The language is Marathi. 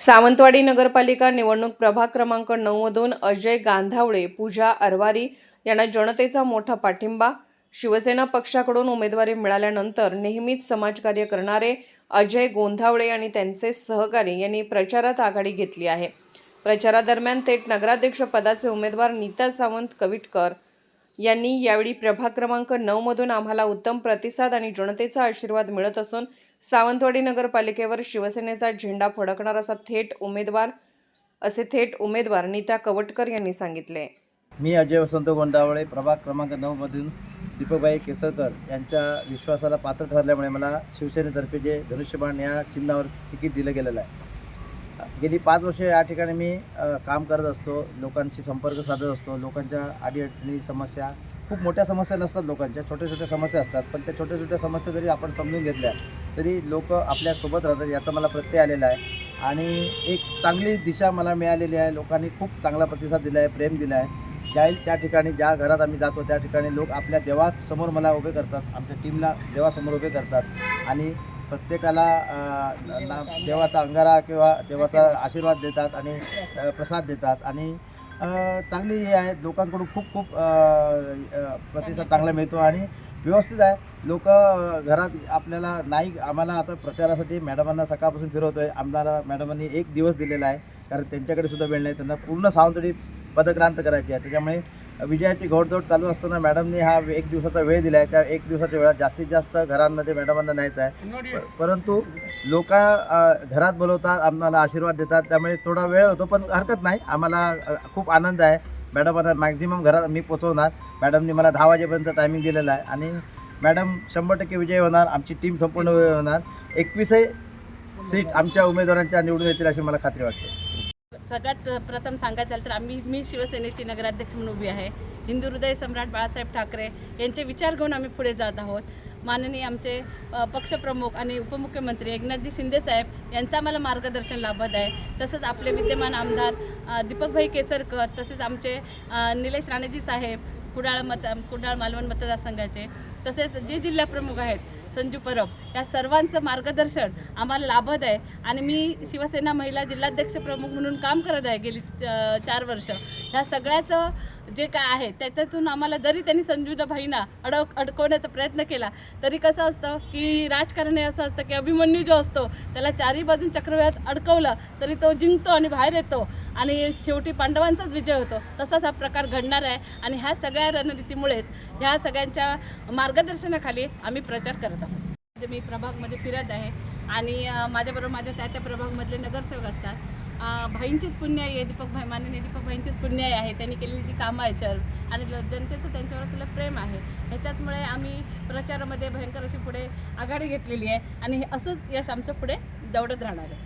सावंतवाडी नगरपालिका निवडणूक प्रभाग क्रमांक नऊमधून अजय गांधावळे पूजा अरवारी यांना जनतेचा मोठा पाठिंबा. शिवसेना पक्षाकडून उमेदवारी मिळाल्यानंतर नेहमीच समाजकार्य करणारे अजय गोंधावळे आणि त्यांचे सहकारी यांनी प्रचारात आघाडी घेतली आहे. प्रचारादरम्यान थेट नगराध्यक्षपदाचे उमेदवार नीता सावंत कविटकर यांनी यावेळी प्रभाग क्रमांक नऊमधून आम्हाला उत्तम प्रतिसाद आणि जनतेचा आशीर्वाद मिळत असून सावंतवाडी नगरपालिकेवर शिवसेनेचा झेंडा फडकणार असा थेट उमेदवार असे थेट उमेदवार नीता कवटकर यांनी सांगितले. मी अजय वसंत गोंडावळे प्रभाग क्रमांक नऊमधून दीपकबाई केसरकर यांच्या विश्वासाला पात्र ठरल्यामुळे मला शिवसेनेतर्फे जे धनुष्यबाण या चिन्हावर तिकीट दिलं गेलेलं आहे. गेली पाच वर्षे या ठिकाणी मी काम करत असतो लोकांशी संपर्क साधत असतो लोकांच्या अडीअडचणी समस्या खूप मोठ्या समस्या नसतात लोकांच्या छोट्या छोट्या समस्या असतात पण त्या छोट्या छोट्या समस्या जरी आपण समजून घेतल्या तरी लोक आपल्यासोबत राहतात याचा मला प्रत्यय आलेला आहे. आणि एक चांगली दिशा मला मिळालेली आहे लोकांनी खूप चांगला प्रतिसाद दिला आहे प्रेम दिला आहे ज्या त्या ठिकाणी ज्या घरात आम्ही जातो त्या ठिकाणी लोक आपल्या देवासमोर मला उभे करतात आमच्या टीमला देवासमोर उभे करतात. आणि प्रत्येकाला ना देवाचा अंगारा किंवा देवाचा आशीर्वाद देतात आणि प्रसाद देतात. आणि चांगली हे आहे. लोकांकडून खूप खूप प्रतिसाद चांगला मिळतो आणि व्यवस्थित आहे. लोक घरात आपल्याला नाही आम्हाला आता प्रचारासाठी मॅडमांना सकाळपासून फिरवतोय. आम्हाला मॅडमांनी एक दिवस दिलेला आहे. कारण त्यांच्याकडे सुद्धा वेळ नाही. त्यांना पूर्ण सावंतडी पदक्रांत करायची आहे. त्याच्यामुळे विजयाची घोडदौड चालू असताना मॅडमनी हा एक दिवसाचा वेळ दिला आहे त्या एक दिवसाच्या वेळात जास्तीत जास्त घरांमध्ये मॅडमांना न्यायचं आहे. परंतु लोक घरात बोलवतात आम्हाला आशीर्वाद देतात. त्यामुळे थोडा वेळ होतो पण हरकत नाही. आम्हाला खूप आनंद आहे. मॅडमांना मॅक्झिमम घरात मी पोचवणार मॅडमनी मला दहा वाजेपर्यंत टायमिंग दिलेला आहे. आणि मॅडम शंभर टक्के विजय होणार. आमची टीम संपूर्ण विजय होणार. एकवीसही सीट आमच्या उमेदवारांच्या निवडून येतील अशी मला खात्री वाटते. सगळ्यात प्रथम सांगायचं झालं तर आम्ही मी शिवसेनेची नगराध्यक्ष म्हणून उभी आहे. हिंदू हृदय सम्राट बाळासाहेब ठाकरे यांचे विचार घेऊन आम्ही पुढे जात आहोत. माननीय आमचे पक्षप्रमुख आणि उपमुख्यमंत्री एकनाथजी शिंदेसाहेब यांचं आम्हाला मार्गदर्शन लाभत आहे. तसंच आपले विद्यमान आमदार दीपकभाई केसरकर तसेच आमचे निलेश राणेजी साहेब कुडाळ मत कुडाळ मालवण मतदारसंघाचे तसेच जे जिल्हाप्रमुख आहेत संजू परब या सर्वांचं मार्गदर्शन आम्हाला लाभत आहे. आणि मी शिवसेना महिला जिल्हाध्यक्ष प्रमुख म्हणून काम करत आहे गेली चार वर्ष. ह्या सगळ्याचं जे काय आहे त्याच्यातून आम्हाला जरी त्यांनी संजूला भाईना अडक अडकवण्याचा प्रयत्न केला तरी कसं असतं की राजकारण हे असं असतं की अभिमन्यू जो असतो त्याला चारही बाजून चक्रव्यात अडकवलं तरी तो जिंकतो आणि बाहेर येतो. आणि शेवटी पांडवांचाच विजय होतो. तसाच हा प्रकार घडणार आहे. आणि ह्या सगळ्या रणनीतीमुळेच ह्या सगळ्यांच्या मार्गदर्शनाखाली आम्ही प्रचार करत आहोत. म्हणजे मी प्रभागमध्ये फिरत आहे. आणि माझ्याबरोबर माझ्या त्या त्या प्रभागमधले नगरसेवक असतात. भाईंचीच पुण्य आहे. दीपक भाई माननीय दीपक भाईंचीच पुण्य आहे. त्यांनी केलेली जी कामं आहे सर. आणि ल- जनतेचं त्यांच्यावर असलेलं प्रेम आहे. ह्याच्याचमुळे आम्ही प्रचारामध्ये भयंकर अशी पुढे आघाडी घेतलेली आहे. आणि हे असंच यश आमचं पुढे दौडत राहणार आहे.